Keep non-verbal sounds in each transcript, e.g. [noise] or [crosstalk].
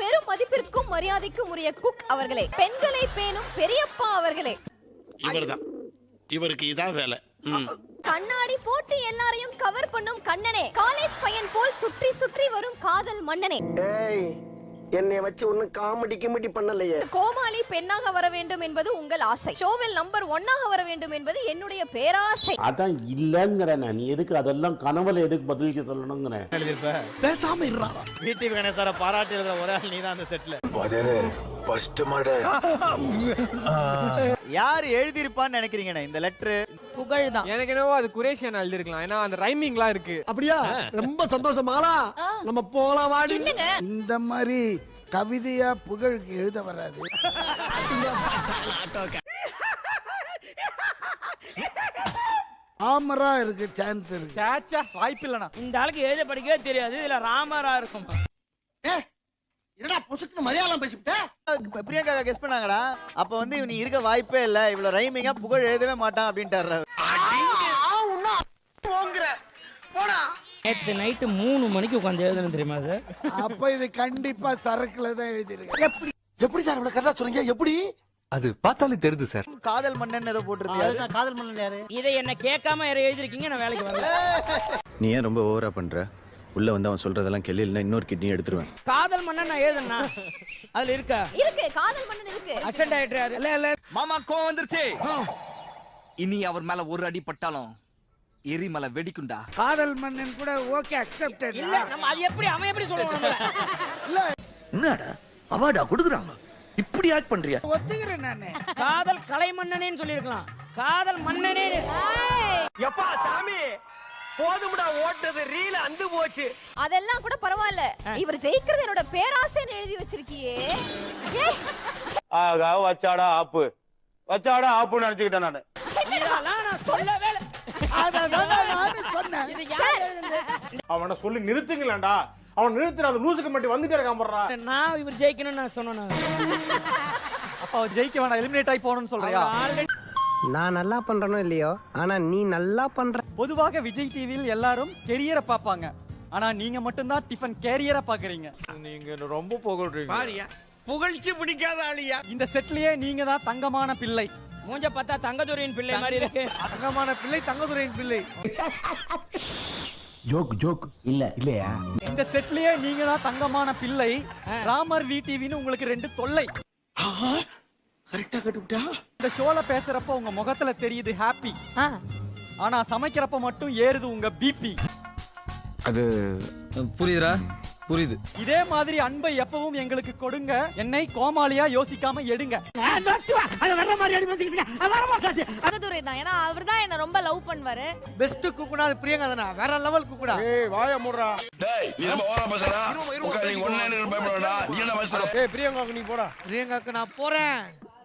பெரும் மதிப்பிற்கும் மரியாதைக்கும் உரிய குக் அவர்களே. பெண்களை பேணும் பெரியப்பா அவர்களே. இவர்தான். இவருக்கு இதான் வேலை. கண்ணாடி போட்டு எல்லாரையும் கவர் பண்ணும் கண்ணனே. காலேஜ் பையன் போல் சுற்றி சுற்றி வரும் காதல் மன்னனே. ஏய் என்னை வச்சு ஒன்னும் காமெடி கிமெடி பண்ணலையே. கோமாளி பெண்ணாக வர வேண்டும் என்பது உங்கள் ஆசை. ஷோவில் நம்பர் ஒன்னாக வர வேண்டும் என்பது என்னுடைய பேராசை. அதான் இல்லங்கிறேன். நீ எதுக்கு அதெல்லாம் கனவுல எதுக்கு பதிலுக்கு சொல்லணுங்கிறேன். பிடிவி கணேசார பாராட்டி எழுதுற ஒரே ஆள் நீ தான் அந்த செட்ல ஃபர்ஸ்ட் மட. யார் எழுதியிருப்பான்னு நினைக்கிறீங்கண்ணே? இந்த லெட்டர் புகழ் தான் எனக்கு என்னவோ அது குரேஷியன் எழுதிருக்கலாம் ஏன்னா அந்த ரைமிங்லாம் இருக்கு. அப்படியா? ரொம்ப சந்தோஷமாலா நம்ம போலாம் வாடி. இந்த மாதிரி கவிதையா புகழுக்கு எழுத வராது. ஆமரா இருக்கு சான்ஸ் இருக்கு. சேச்சா வாய்ப்பு இல்லைண்ணா இந்த ஆளுக்கு எழுத படிக்கவே தெரியாது. இதுல ராமரா இருக்கும். என்னடா பொசுக்கு மலையாளம் பேசிவிட்ட பிரியங்கா கெஸ் பண்ணாங்கடா. அப்ப வந்து நீ இருக்க வாய்ப்பே இல்ல. இவ்வளவு ரைமிங்கா புகழ் எழுதவே மாட்டான் அப்படின்ட்டாரு. போங்கிற போடா. நேத்து நைட்டு மூணு மணிக்கு உட்காந்து எழுதணும் தெரியுமா அது? அப்ப இது கண்டிப்பா சரக்குல தான் எழுதிருக்கு எப்படி? சார் இவ்வளவு கரெக்டா சொல்றீங்க? எப்படி? அது பார்த்தாலே தெரியுது சார். காதல் மன்னன் ஏதோ போட்டிருந்தியா காதல் மன்னன் யாரு? இதை என்ன கேட்காம யாரும் எழுதிருக்கீங்க நான் வேலைக்கு வரல. நீ ஏன் ரொம்ப ஓவரா பண்ற? உள்ள வந்து அவன் சொல்றதெல்லாம் கெல்லி இல்லைன்னா இன்னொரு கிட்னி எடுத்துருவேன். காதல் மன்னன் நான் எழுதுனா அதுல இருக்கா? இருக்கு காதல் மன்னன் இருக்கு. அசண்ட் ஆயிட்டாரு. இல்ல இல்ல. மாமா கோவம் வந்துருச்சு. இனி அவர் மேல ஒரு அடி பட்டாலும் எரிமலை வெடிக்குண்டா காதல் மன்னன் கூட ஓகே அக்செப்டட் இல்ல நம்ம அது எப்படி அவன் எப்படி சொல்லுவான் நம்மள? என்னடா அவார்டா கொடுக்குறாங்க. இப்படி ஆக்ட் பண்றியா? ஒத்துக்கிறேன் நானு. காதல் கலை மன்னனேன்னு சொல்லியிருக்கலாம். காதல் மன்னனே போதும்டா ஓட்டது ரீல அந்து போச்சு. அதெல்லாம் கூட பரவாயில்ல. இவர் ஜெயிக்கிறது என்னோட பேராசைன்னு எழுதி வச்சிருக்கியே. ஆகா வச்சாடா ஆப்பு. வச்சாடா ஆப்புன்னு நினைச்சுக்கிட்டேன் நானு. சொல்லவே? அவனை சொல்லி நிறுத்துங்களேன்டா. அவன் நிறுத்துற அந்த லூசுக்கு மட்டும் வந்துட்டே இருக்கான் போடுறா நான் இவர் ஜெயிக்கணும்னு நான் சொன்னேன் அப்ப அவர் ஜெயிக்க வேணாம் எலிமினேட் ஆகி போகணும்னு சொல்றியா? ஆல்ரெடி நான் நல்லா பண்றேனோ இல்லையோ? ஆனா நீ நல்லா பண்ற பொதுவாக விஜய் டிவியில் எல்லாரும் கெரியரை பார்ப்பாங்க. ஆனா நீங்க மட்டும்தான் டிஃபன் கேரியரா பாக்குறீங்க நீங்க ரொம்ப புகழ்றீங்க. புகழ்ச்சி பிடிக்காத ஆளியா? இந்த செட்லயே நீங்க தான் தங்கமான பிள்ளை. மூஞ்ச பார்த்தா தங்கதுரையின் பிள்ளை மாதிரி இருக்கு. தங்கமான பிள்ளை தங்கதுரையின் பிள்ளை. Joke joke. இல்ல. இல்லையா? இந்த செட்லயே நீங்க தான் தங்கமான பிள்ளை. ராமர் வி டிவின்னு உங்களுக்கு ரெண்டு தொல்லை. கரெக்டா கட்டுவிட்டா இந்த ஷோல பேசுறப்ப உங்க முகத்துல தெரியுது ஹாப்பி ஆனா சமைக்கிறப்ப மட்டும் ஏறுது உங்க பிபி அது புரியுதுடா. புரியுது. இதே மாதிரி அன்பை எப்பவும் எங்களுக்கு கொடுங்க. என்னை கோமாளியா யோசிக்காம எடுங்க. தான். ஏன்னா அவர் தான் என்ன ரொம்ப லவ் பண்ணுவாரு. பெஸ்ட் குக்குனா அது பிரியங்கா தானா? வேற லெவல் குக்குடா. ஏய் வாய மூடுறா நீ நம்ம ஓர பேசுறா நீ ஒண்ணே பயப்படா நீ என்ன பேசுற? ஏய் பிரியங்காக்கு நீ போடா. பிரியங்காக்கு நான் போறேன்.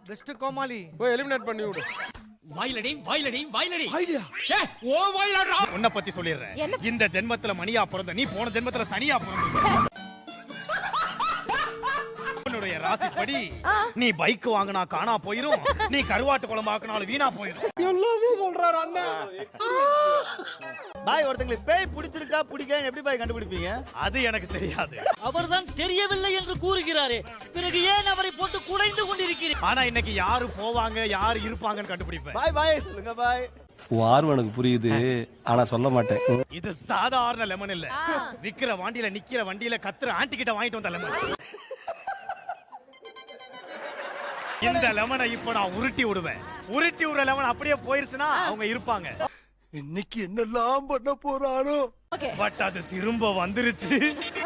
பெஸ்ட் கோமாளி. போய் எலிமினேட் பண்ணி விடு. வாயிலடி வாயிலடி வாயிலடி. ஓ வாயிலாடுறா உன்னை பத்தி சொல்லிடுறேன்? இந்த ஜென்மத்துல மணியா பிறந்த நீ போன ஜென்மத்துல சனியா பிறந்த. உன்னுடைய ராசிப்படி நீ பைக் வாங்கினா காணா போயிரும். நீ கருவாட்டு குழம்பு ஆக்கினாலும் வீணா போயிரும். பாய் ஒருத்தங்களுக்கு பேய் பிடிச்சிருக்கா பிடிக்கல எப்படி பாய் கண்டுபிடிப்பீங்க? அது எனக்கு தெரியாது. அவர்தான் தெரியவில்லை என்று கூறுகிறாரே. பிறகு ஏன் அவரை போட்டு குடைந்து ஆனா இன்னைக்கு யாரு போவாங்க யாரு இருப்பாங்கன்னு கண்டுபிடிப்பேன். பாய் பாய் சொல்லுங்க பாய். உன் ஆர்வம் எனக்கு புரியுது. ஆனா சொல்ல மாட்டேன். இது சாதாரண லெமன் இல்ல. விக்கிற வண்டியில நிக்கிற வண்டியில கத்துற ஆண்டி கிட்ட வாங்கிட்டு வந்த லெமன் இந்த லெமனை இப்ப நான் உருட்டி விடுவேன். உருட்டி விடுற லெமன் அப்படியே போயிருச்சுன்னா அவங்க இருப்பாங்க. இன்னைக்கு என்னெல்லாம் பண்ண போறானோ? ஓகே பட் அது திரும்ப வந்துருச்சு.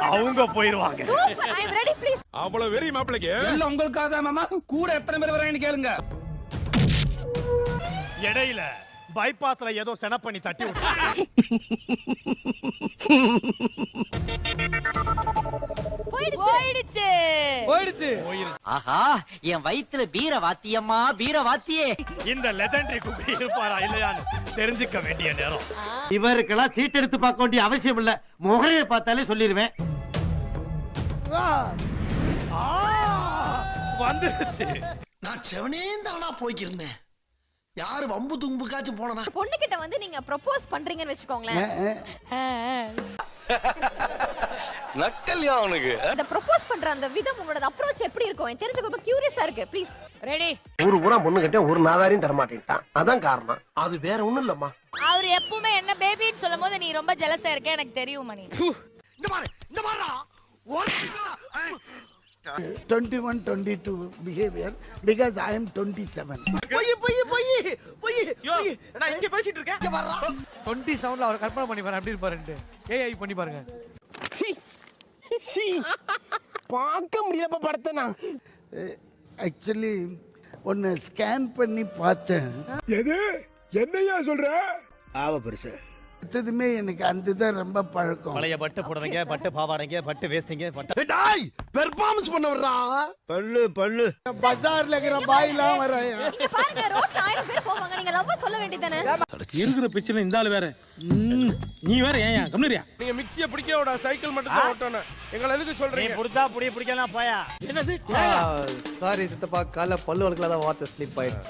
அவங்க போயிருவாங்க. Super I am ready please அவ்வளவு வெறி மாப்பிளைக்கு. எல்லாம் உங்களுக்காக தான் மாமா. கூட எத்தனை பேர் வராங்கன்னு கேளுங்க. இடையில பைபாஸ்ல ஏதோ சென பண்ணி தட்டி விட்டு. [laughs] போயிடுச்சு. போயிடுச்சு. போயிடுச்சு. ஆஹா என் வயித்துல பீர வாத்தியம்மா பீர வாத்தியே. இந்த லெஜண்டரி குக்கி இருப்பாரா இல்லையான்னு தெரிஞ்சுக்க வேண்டிய நேரம். இவருக்கெல்லாம் சீட் எடுத்து பார்க்க வேண்டிய அவசியம் இல்ல. முகரையை பார்த்தாலே சொல்லிடுவேன் ஆ, வந்துருச்சு. நான் செவனே தானா போய்க்கிருந்தேன். யாரு வம்பு தும்புக்காச்சும் போனா பொண்ணு கிட்ட வந்து நீங்க ப்ரொபோஸ் பண்றீங்கன்னு வச்சுக்கோங்களேன். நக்கல்யா அவனுக்கு. இந்த ப்ரொபோஸ் பண்ற அந்த விதம் உங்களோட அப்ரோச் எப்படி இருக்கும்? எனக்கு தெரிஞ்சுக்க ரொம்ப கியூரியஸா இருக்கு ப்ளீஸ் ரெடி ஊரு பூரா பொண்ணு கிட்ட ஒரு நாதாரையும் தர மாட்டேன்ட்டான் அதான் காரணம். அது வேற ஒண்ணும் இல்லம்மா. அவர் எப்பவுமே என்ன பேபின்னு சொல்லும் போது நீ ரொம்ப ஜெலஸா இருக்க எனக்கு தெரியும் மணி. இந்த மாதிரி இந்த மாதிரிடா twenty one twenty two behaviour because I am twenty seven பொய் பொய் பொய் பொய். நான் இங்க பேசிட்டு இருக்கேன். டுவெண்ட்டி செவன்ல அவர் கற்பனை பண்ணி பாருங்க எப்படி இருப்பாருன்ட்டு. ஏஐ பண்ணி பாருங்க. பார்க்க முடியலப்பா படத்தை நான். ஆக்சுவலி ஒன்று ஸ்கேன் பண்ணி பார்த்தேன். எது? என்னையா சொல்ற? ஆவ பெருசு. அடுத்ததுமே எனக்கு அந்த தான் ரொம்ப பழக்கம். பழைய பட்டு புடவைங்க பட்டு பாவாடைங்க பட்டு வேஸ்டிங்க பட்டு டாய் பெர்ஃபார்மன்ஸ் பண்ண வர்றா? பல்லு பல்லு. பஜார்ல இருக்கிற பாய்லாம் வர இங்க பாருங்க ரோட்ல ஆயிரம் பேர் போவாங்க. நீங்க லவ் சொல்ல வேண்டியதானே இருக்கிற பிரச்சனை இந்த ஆளு வேற. நீ வேற ஏன் கம்னரியா நீங்க மிக்ஸிய பிடிக்க விட சைக்கிள் மட்டும் தான் ஓட்டணும். எங்களை எதுக்கு நீ சொல்றீங்க புடிச்சா புடி பிடிக்கலாம் போயா. சாரி சித்தப்பா கால பல்லு வளர்க்கல தான் வார்த்தை ஸ்லிப் ஆயிடுச்சு.